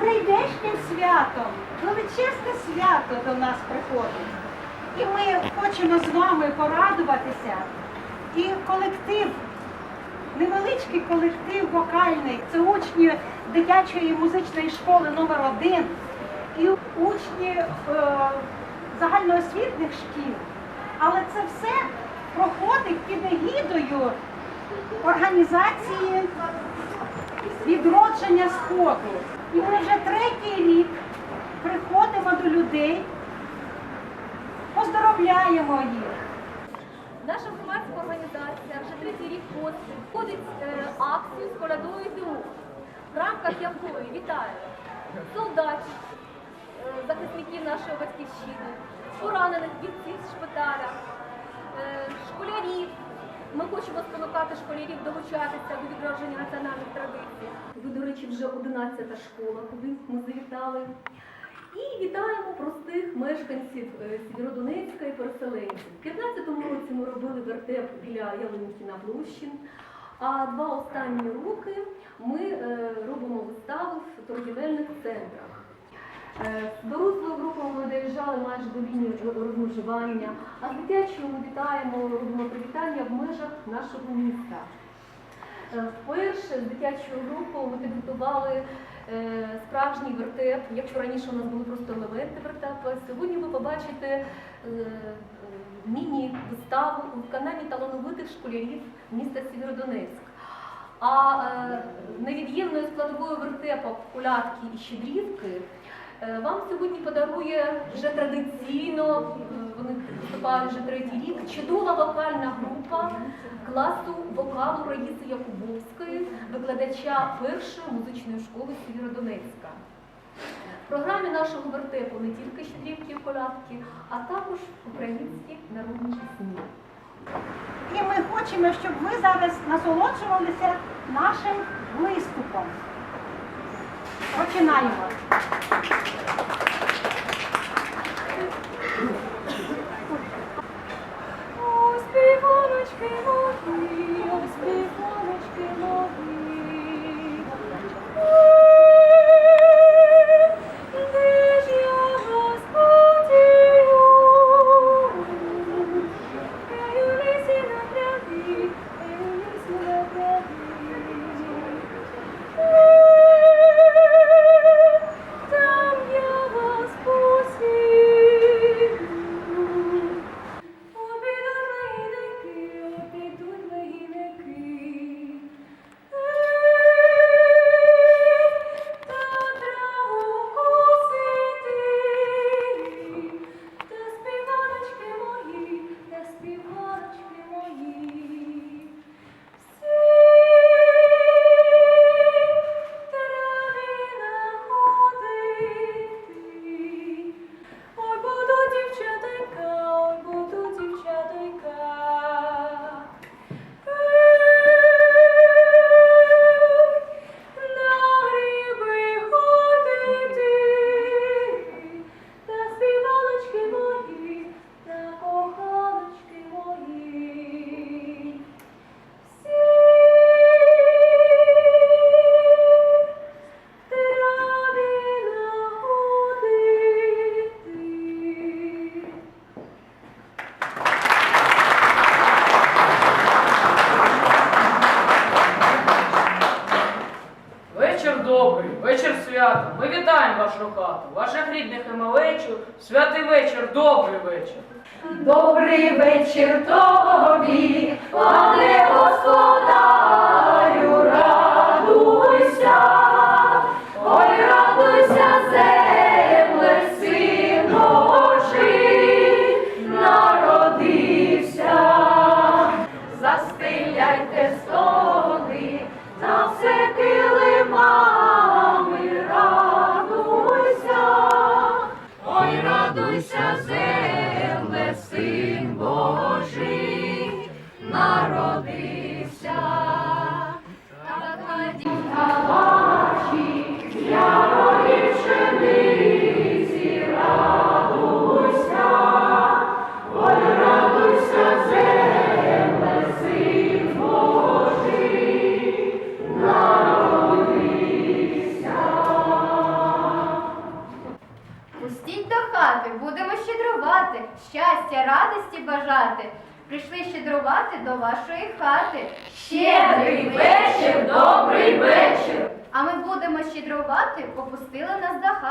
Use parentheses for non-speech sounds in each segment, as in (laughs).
прийдешнім святом, величезне свято до нас приходить. І ми хочемо з вами порадуватися. І колектив, невеличкий колектив вокальний, це учні дитячої музичної школи номер 1 і учні е, загальноосвітніх шкіл. Але це все проходить під егідою організації відродження сходу. І ми вже третій рік приходимо до людей, поздоровляємо їх. Наша громадська організація вже третій рік поспіль входить е, акцію з колядою ТУ, в рамках якої вітає солдатів, е, захисників нашої батьківщини, поранених бійців з шпиталя, е, школярів. Ми хочемо спонукати школярів долучатися до відродження національних традицій. Ви, до речі, вже 11 школа, куди ми завітали. І вітаємо простих мешканців е, Сєвєродонецька і переселенців. У 15-му році ми робили вертеп біля Ялинки на площі, а два останні роки ми е, робимо вистави в торгівельних центрах. Е, З дорослою групою ми доїжджали майже до лінії розмежування, а з дитячою ми вітаємо, робимо привітання в межах нашого міста. Е, Вперше з дитячою групою ми підготували е, справжній вертеп. Якщо раніше у нас були просто елементи вертепу, сьогодні ви побачите міні-виставу у виконанні талановитих школярів міста Сєвєродонецьк. А невід'ємною складовою вертепа колядки і щедрівки вам сьогодні подарує вже традиційно, е, вони виступають вже третій рік, чудова вокальна група класу вокалу Раїси Якубовської, викладача першої музичної школи Сєвєродонецька. В програмі нашого вертепу не тільки щедрівки і колядки, а також українські народні пісні. І ми хочемо, щоб ви зараз насолоджувалися нашим виступом. Починаємо. Ой, співоночки мої,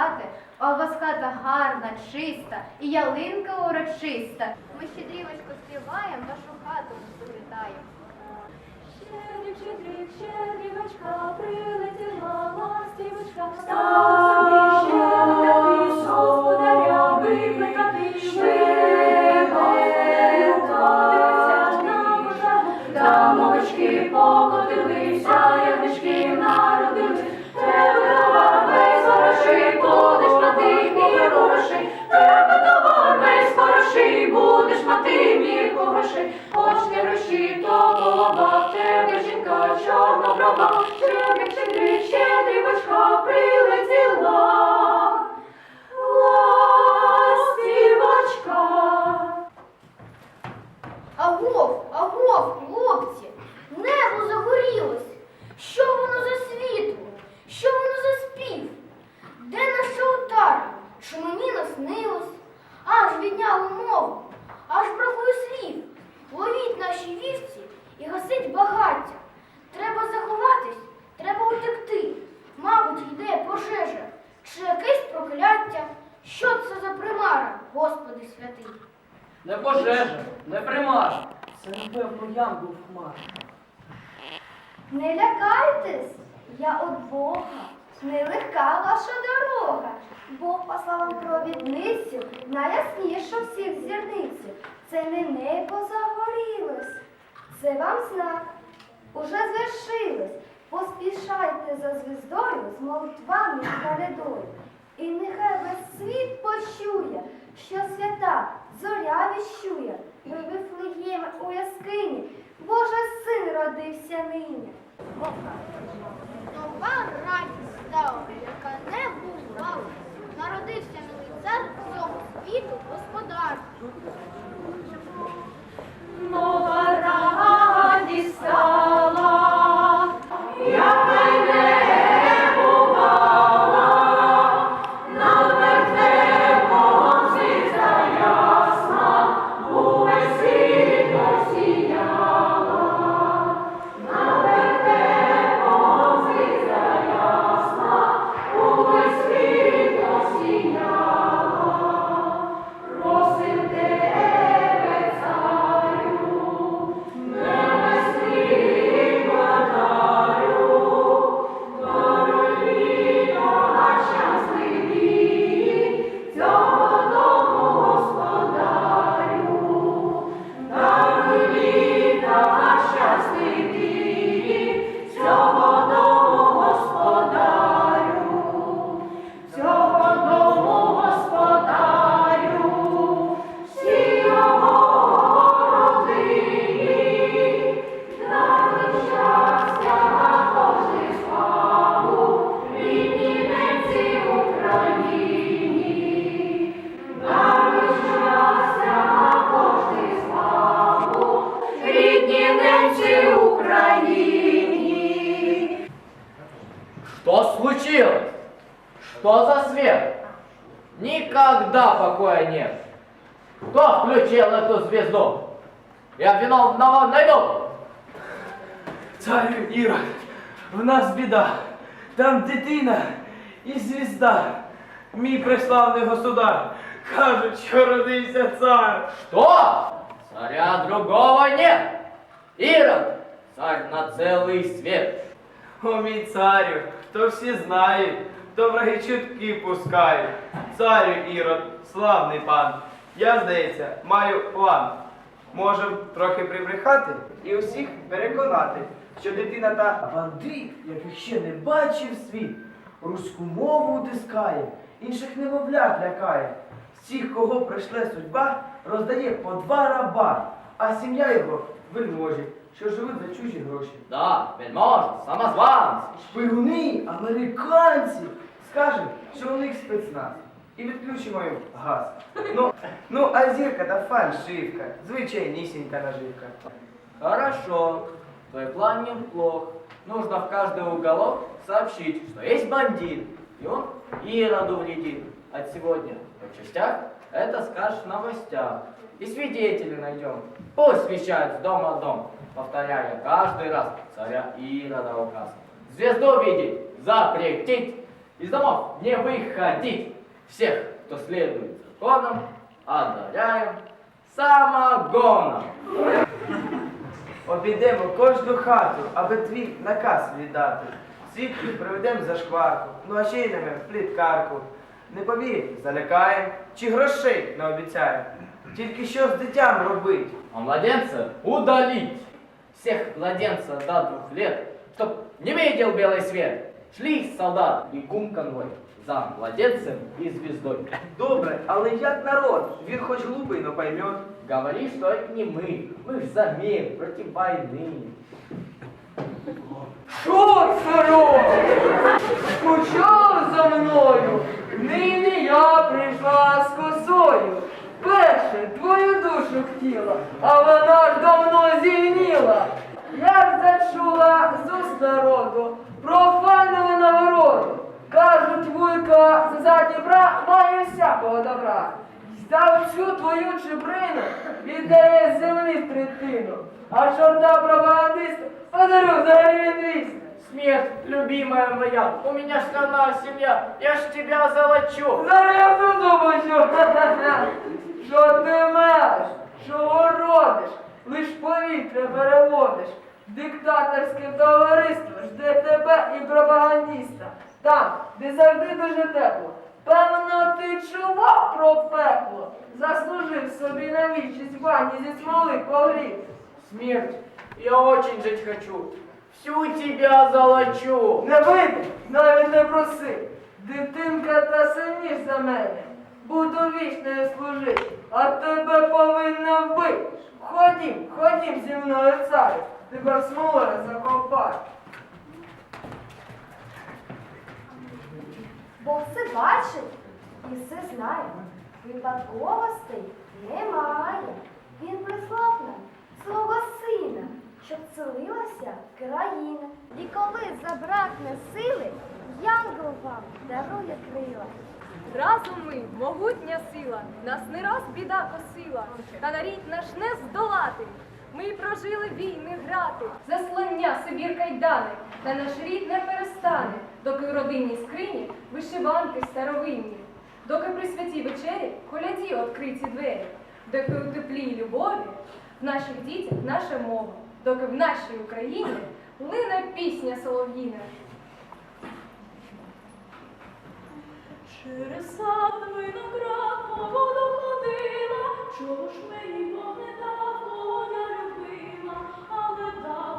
хати. А у вас хата гарна, чиста і ялинка урочиста. Ми щедрівочку співаємо, вашу хату привітаємо. Щедрів, щедрів, щедрівочка, прилетіла ластівочка, Це, напевно, янгол хмар. Не лякайтесь, я от Бога, нелегка ваша дорога. Бог послав вам провідницю, найяснішу всіх зірницю. Це не небо загорілось, це вам знак. Уже звершилось. Поспішайте за звіздою з молитвами колядою. І нехай весь світ почує, що свята зоря віщує. Ви вифлеєм у яскині, Боже син родився нині. Нова радість нас біда. Там дитина і звізда. Мій преславний государ. Кажуть, що родився цар. Что? Царя другого нет. Ирод, царь на целый свет. О, мій царю, то всі знають, то враги чутки пускають. Царю Ірод, славний пан. Я, здається, маю план. Можем трохи прибрехати і усіх переконати, що дитина та бандит, яких ще не бачив світ, руську мову утискає, інших немовлят лякає. Всіх, кого прийшла судьба, роздає по два раба, а сім'я його вельможі, що живуть за чужі гроші. Да, вельможа, самозванцы. Шпигуни, американці. Скажем, що у них спецназ. І відключимо їм газ. Ну, ну а зірка та фальшивка. Звичайнісінька наживка. Хорошо, твой план неплох. Нужно в каждый уголок сообщить, что есть бандит, и он Ироду вредит. от сегодня по частях, это скажешь в новостях. И свидетелей найдем. Пусть вещают с дома дом, повторяя каждый раз царя Ирода указ. Звезду видеть, запретить, из домов не выходить. Всех, кто следует законам, одаряем самогоном. Обійдемо кожну хату, аби твій наказ віддати. Свідків приведемо за шкварку, ну а ще й в пліткарку. Не повір, залякаєм, чи грошей не обіцяєм. Тільки що з дитям робить? А младенца удалить. Всех младенцев до двух лет, чтоб не видел белый свет. Шли солдат и кум конвой за младенцем и звездой. Добре, але як народ? Він хоч глупий, но поймет. Говори, что это не мы. Мы ж за мир против войны. Що, царю? Скучав за мною? Нині я прийшла з косою. Перше твою душу хотіла, а вона ж давно зівніла. Як зачула з уст народу про файну нагороду. Кажуть, вуйка за Дніпра має всякого добра. Став цю твою чебрину, віддає землі третину, а чорта пропагандиста подарю за гривень 200. Смерть, любимая моя, у меня страна, семья, я ж тебя золочу. Зараз я подумаю, що (laughs) ти маєш, що родиш, лиш повітря переводиш. Диктаторське товариство жде тебе і пропагандіста. Там, де завжди дуже тепло. Певно, ти чував про пекло, заслужив собі на вічність ванні зі смоли погрів. Смерть, я очень жить хочу. Всю тебя золочу. Не вийде, навіть не проси. Дитинка та сильніш за мене. Буду вічною служити, а тебе повинна вбити. Ходім, ходім зі мною, царю, тепер смолою закопай. Бог все бачить і все знає. Випадковостей немає. Він прислав нам свого сина, щоб целилася країна. І коли забракне сили, янгол вам дарує крила. Разом ми могутня сила, нас не раз біда косила, та нарід наш не здолати. Ми прожили війни грати, заслання Сибір кайдани, та наш рід не перестане, доки в родинній скрині вишиванки старовинні, доки при святій вечері коляді відкриті двері, доки у теплі й любові в наших дітях наша мова, доки в нашій Україні лине пісня солов'їна. Через сад виноград по воду ходила, чого ж мені не дав, кого я любила, але дав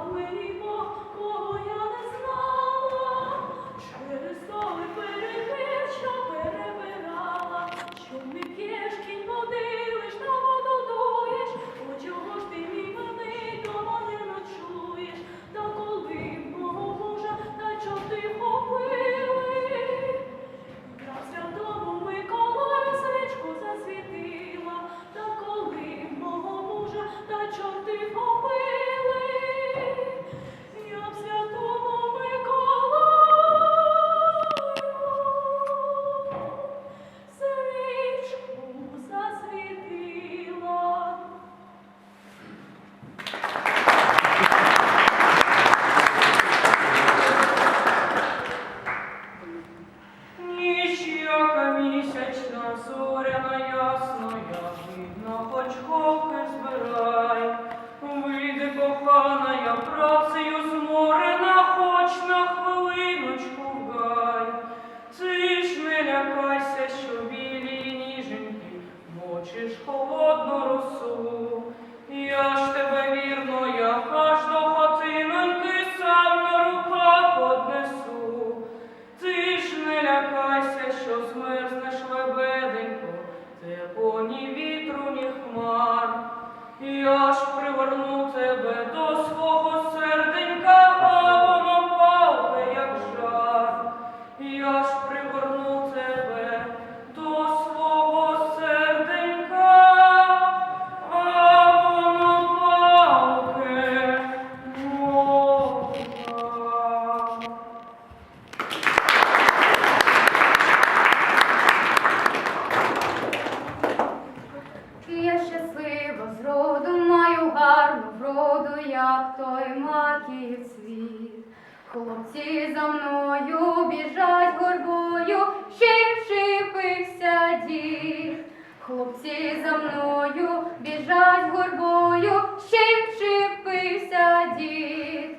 Хлопці за мною біжать горбою, ще вшипився дір. Хлопці за мною біжать горбою, ще вшипився дід.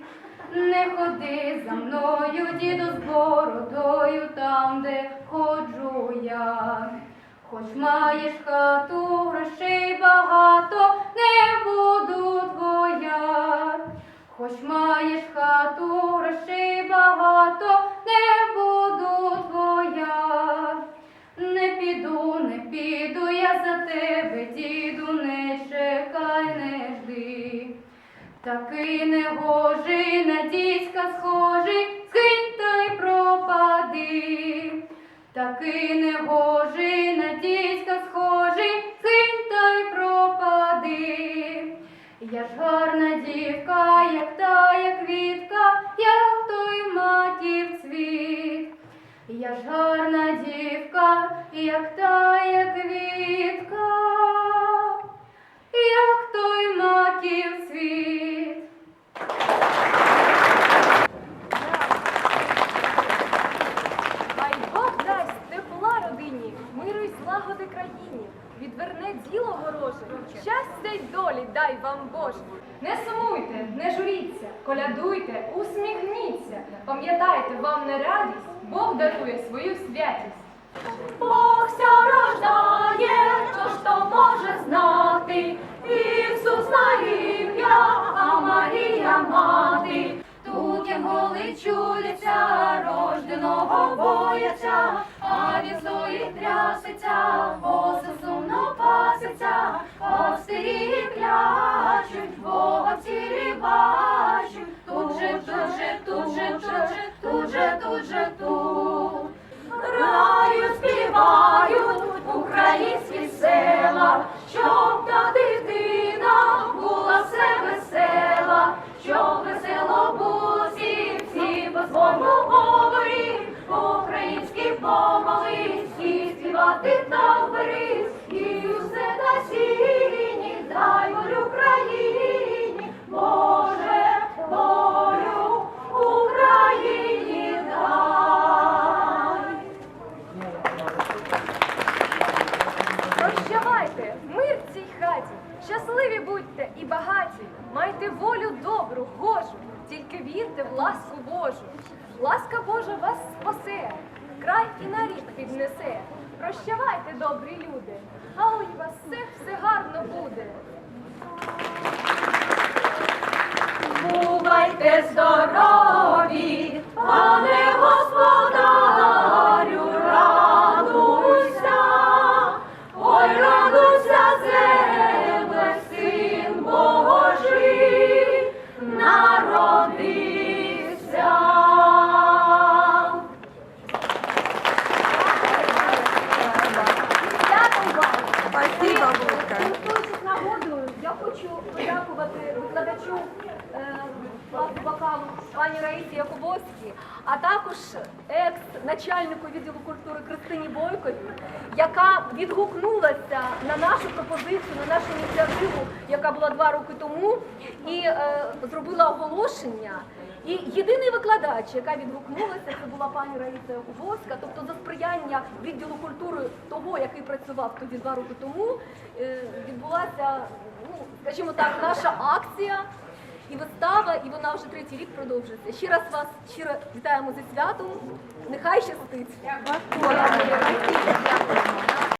Не ходи за мною, діду, з бородою там, де ходжу я. Хоч маєш хату, грошей багато, не буду твоя. Хоч маєш хату, грошей багато, не буду твоя. Не піду, не піду я за тебе, діду, не чекай, не жди. Такий негожий на дідька схожий, скинь та й пропади. Такий негожий на дідька схожий, скинь та й пропади. Я ж гарна дівка, як та, як квітка, як той маків цвіт. Я ж гарна дівка, як та, як квітка, колядуйте, усміхніться, пам'ятайте, вам не радість, Бог дарує свою святість. Бог ся рождає, то може знати? Ісус на ім'я, а Марія мати. Тут янголи чудяться, рожденого бояться, а він стоїть трясеться, боса сумно паситься, пастирі клячуть, Бога в цілі бачуть, тут же, тут же, тут же, тут же, тут же, тут же. Грають, співають українські села, щоб та дитина була все весела, щоб весело було всім, всім говорі, ласку Божу. Ласка Божа вас спасе, край і на рік піднесе. Прощавайте, добрі люди, а у вас все, все гарно буде. Бувайте здорові, пане господарю, пані Раїсі Якубовській, а також екс-начальнику відділу культури Кристині Бойкові, яка відгукнулася на нашу пропозицію, на нашу ініціативу, яка була два роки тому, і е, зробила оголошення. І єдиний викладач, яка відгукнулася, це була пані Раїса Якубовська, тобто за сприяння відділу культури того, який працював тоді два роки тому, е, відбулася, ну скажімо так, наша акція і вистава, і вона вже третій рік продовжується. Ще раз вас щиро вітаємо зі святом. Нехай щастить.